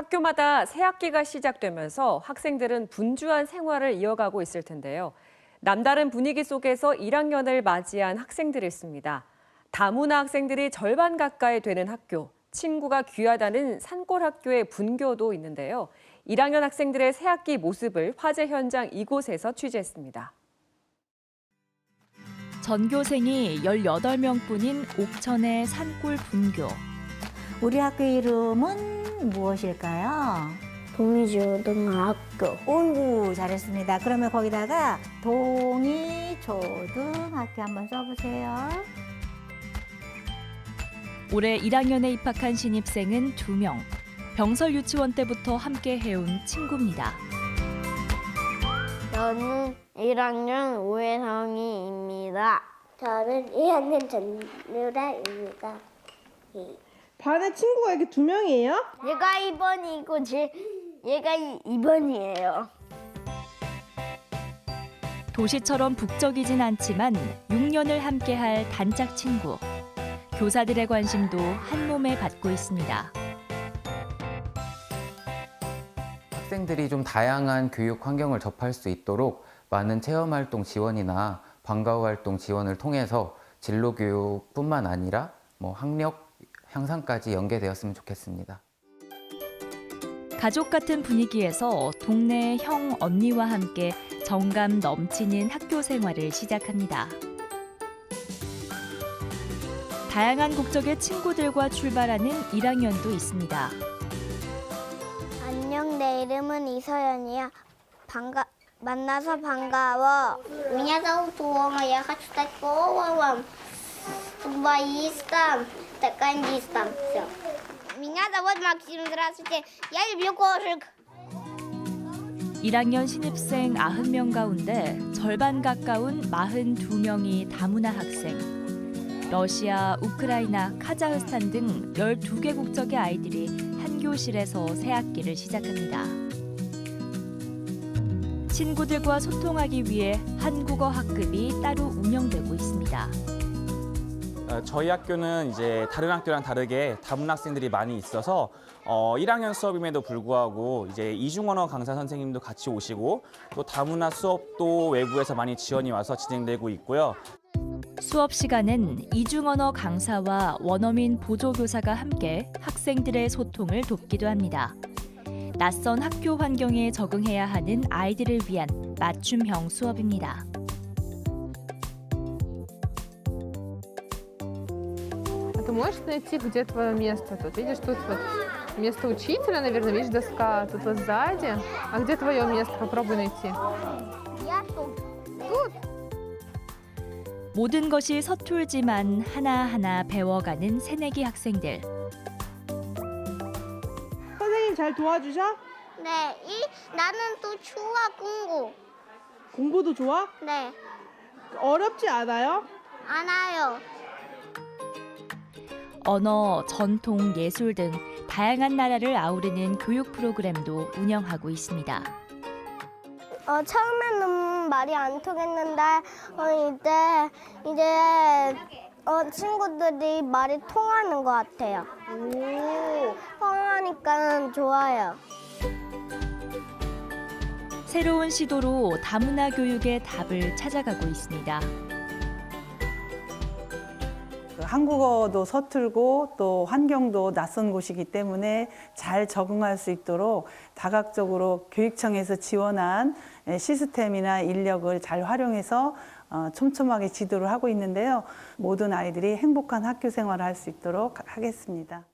학교마다 새 학기가 시작되면서 학생들은 분주한 생활을 이어가고 있을 텐데요. 남다른 분위기 속에서 1학년을 맞이한 학생들이 있습니다. 다문화 학생들이 절반 가까이 되는 학교, 친구가 귀하다는 산골 학교의 분교도 있는데요. 1학년 학생들의 새 학기 모습을 화재 현장 이곳에서 취재했습니다. 전교생이 18명뿐인 옥천의 산골 분교. 우리 학교 이름은 무엇일까요? 동의초등학교 오구 잘했습니다. 그러면 거기다가 동이초등학교 한번 써보세요. 올해 1학년에 입학한 신입생은 2명. 병설 유치원 때부터 함께 해온 친구입니다. 저는 1학년 오해성이입니다. 저는 2학년 전유라입니다. 반에 친구가 이렇게 두 명이에요? 얘가 2번이고 제 얘가 2번이에요. 도시처럼 북적이진 않지만 6년을 함께할 단짝 친구. 교사들의 관심도 한 몸에 받고 있습니다. 학생들이 좀 다양한 교육 환경을 접할 수 있도록 많은 체험 활동 지원이나 방과후 활동 지원을 통해서 진로 교육뿐만 아니라 뭐 학력 향상까지 연계되었으면 좋겠습니다. 가족 같은 분위기에서 동네 형, 언니와 함께 정감 넘치는 학교 생활을 시작합니다. 다양한 국적의 친구들과 출발하는 1학년도 있습니다. 안녕, 내 이름은 이서연이야. 반가, 만나서 반가워. 안녕하세요, 도영아. 야가 주다 꼬워왕. я хочу стать поваром, футболистом, токандистом. Все. Меня зовут Максим, здравствуйте. Я люблю кошек. 1학년 신입생 90명 가운데 절반 가까운 42명이 다문화 학생. 러시아, 우크라이나, 카자흐스탄 등 12개 국적의 아이들이 한 교실에서 새 학기를 시작합니다. 친구들과 소통하기 위해 한국어 학급이 따로 운영되고 있습니다. 어, 저희 학교는 이제 다른 학교랑 다르게 다문 학생들이 많이 있어서 어, 1학년 수업임에도 불구하고 이제 이중언어 강사 선생님도 같이 오시고 또 다문화 수업도 외부에서 많이 지원이 와서 진행되고 있고요. 수업 시간엔 이중언어 강사와 원어민 보조교사가 함께 학생들의 소통을 돕기도 합니다. 낯선 학교 환경에 적응해야 하는 아이들을 위한 맞춤형 수업입니다. можешь найти, где твое место? Тут видишь, тут вот место учителя, наверное, видишь, доска тут вот сзади. А где твое место? Попробуй найти. Я тут. 모든 것이 서툴지만 하나하나 배워가는 새내기 학생들. 선생님 잘 도와주셔? 네, 이 나는 또 추워 공부. 공부도 좋아? 네, 어렵지 않아요? 알아요. 언어, 전통, 예술 등 다양한 나라를 아우르는 교육 프로그램도 운영하고 있습니다. 어, 처음에는 말이 안 통했는데 어, 이제 이제 어, 친구들이 말이 통하는 것 같아요. 오, 통하니까 좋아요. 새로운 시도로 다문화 교육의 답을 찾아가고 있습니다. 그 한국어도 서툴고 또 환경도 낯선 곳이기 때문에 잘 적응할 수 있도록 다각적으로 교육청에서 지원한 예, 시스템이나 인력을 잘 활용해서 어, 촘촘하게 지도를 하고 있는데요. 모든 아이들이 행복한 학교 생활을 할 수 있도록 하겠습니다.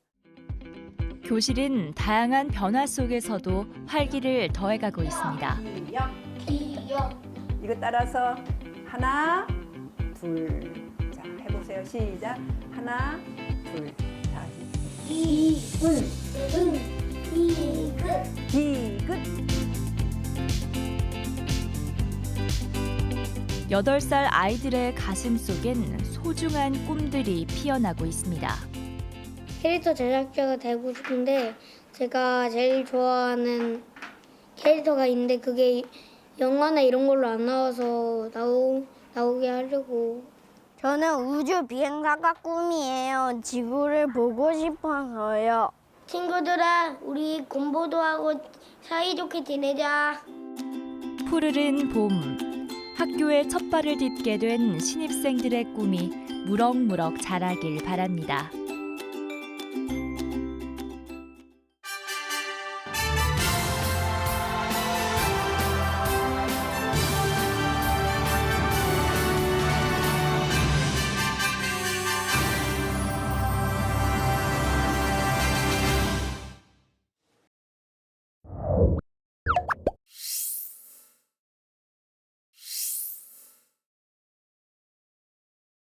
교실은 다양한 변화 속에서도 활기를 더해가고 있습니다. 이거 따라서 하나, 둘. 시작. 하나, 둘, 자, 이은, 은, 이그. 디귿. 여덟 살 아이들의 가슴 속엔 소중한 꿈들이 피어나고 있습니다. 캐릭터 제작자가 되고 싶은데 제가 제일 좋아하는 캐릭터가 있는데 그게 영화나 이런 걸로 안 나와서 나오, 나오게 하려고 저는 우주 비행사가 꿈이에요. 지구를 보고 싶어서요. 친구들아, 우리 공부도 하고 사이좋게 지내자. 푸르른 봄. 학교에 첫 발을 딛게 된 신입생들의 꿈이 무럭무럭 자라길 바랍니다.